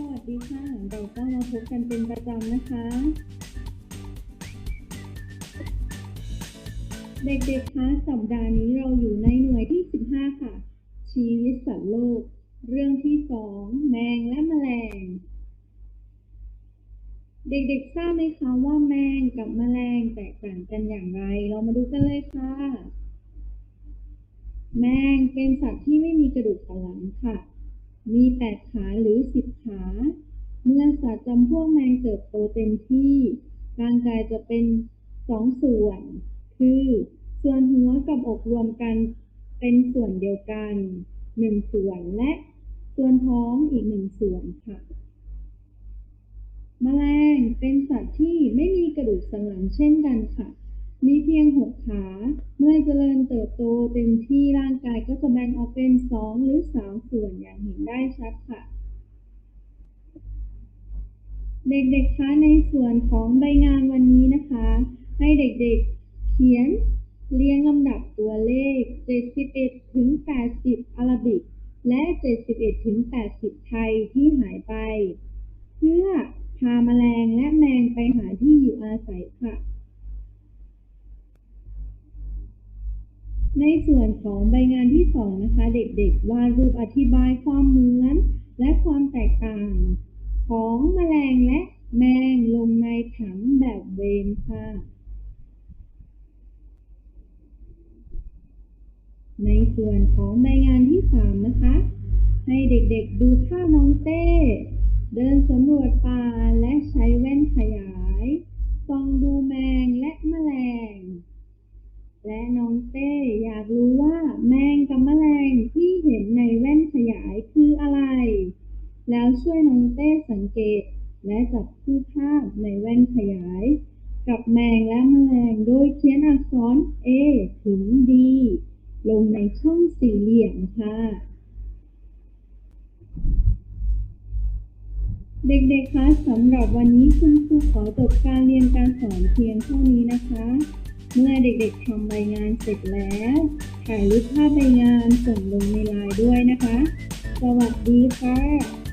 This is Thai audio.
สวัสดีค่ะเราก็มาพบกันเป็นประจำนะคะ เด็กๆคะสัปดาห์นี้เราอยู่ในหน่วยที่ 15 ค่ะ ชีวิตสัตว์โลก เรื่องที่ 2 แมงและแมลง เด็กๆทราบไหมคะว่าแมงกับแมลงแตกต่างกันอย่างไร เรามาดูกันเลยค่ะ แมงเป็นสัตว์ที่ไม่มีกระดูกสันหลังค่ะ มีแปดขาหรือสิบขา เมื่อสัตว์จำพวกแมงเติบโตเต็มที่ ร่างกายจะเป็นสองส่วน คือ ส่วนหัวกับอกรวมกันเป็นส่วนเดียวกันหนึ่งส่วนและส่วนท้องอีกหนึ่งส่วนค่ะแมลงเป็นสัตว์ที่ไม่มีกระดูกสันหลังเช่นกันค่ะ มีเพียงหกขา มื่อเจริญเติบโตเต็มที่ร่างกายก็จะแบ่งออกเป็นสองหรือสามส่วนอย่างเห็นได้ชัดค่ะ เด็กๆคะในส่วนของใบงานวันนี้นะคะ ให้เด็กๆเขียนเรียงลำดับตัวเลข 71 ถึง 80 อาราบิก และ 71 ถึง 80 ไทยที่หายไป เพื่อพาแมลงและแมงไปหาที่อยู่อาศัยค่ะ ในส่วนของใบงานที่สองนะคะ เด็กๆวาดรูปอธิบายความเหมือน และความแตกต่าง ของแมลงและแมงลงในถังแบบเวนค่ะ ในส่วนของใบงานที่สามนะคะ ให้เด็กๆดูภาน้องเต้ เดินสำรวจป่าและใช้แว่นขยาย องเต้อยากรู้ว่าแมงกับแมลงที่เห็นในแว่นขยายคืออะไร แล้วช่วยน้องเต้สังเกต และจับคู่ภาพในแว่นขยาย กับแมงและแมลงโดยเขียนอักษร A ถึง D ลงในช่องสี่เหลี่ยมค่ะ เด็กๆ คะสำหรับวันนี้คุณครูขอจบการเรียนการสอนเพียงเท่านี้นะคะ เมื่อเด็กๆทำใบงานเสร็จแล้ว ถ่ายรูปภาพใบงานส่งลงในไลน์ด้วยนะคะ สวัสดีค่ะ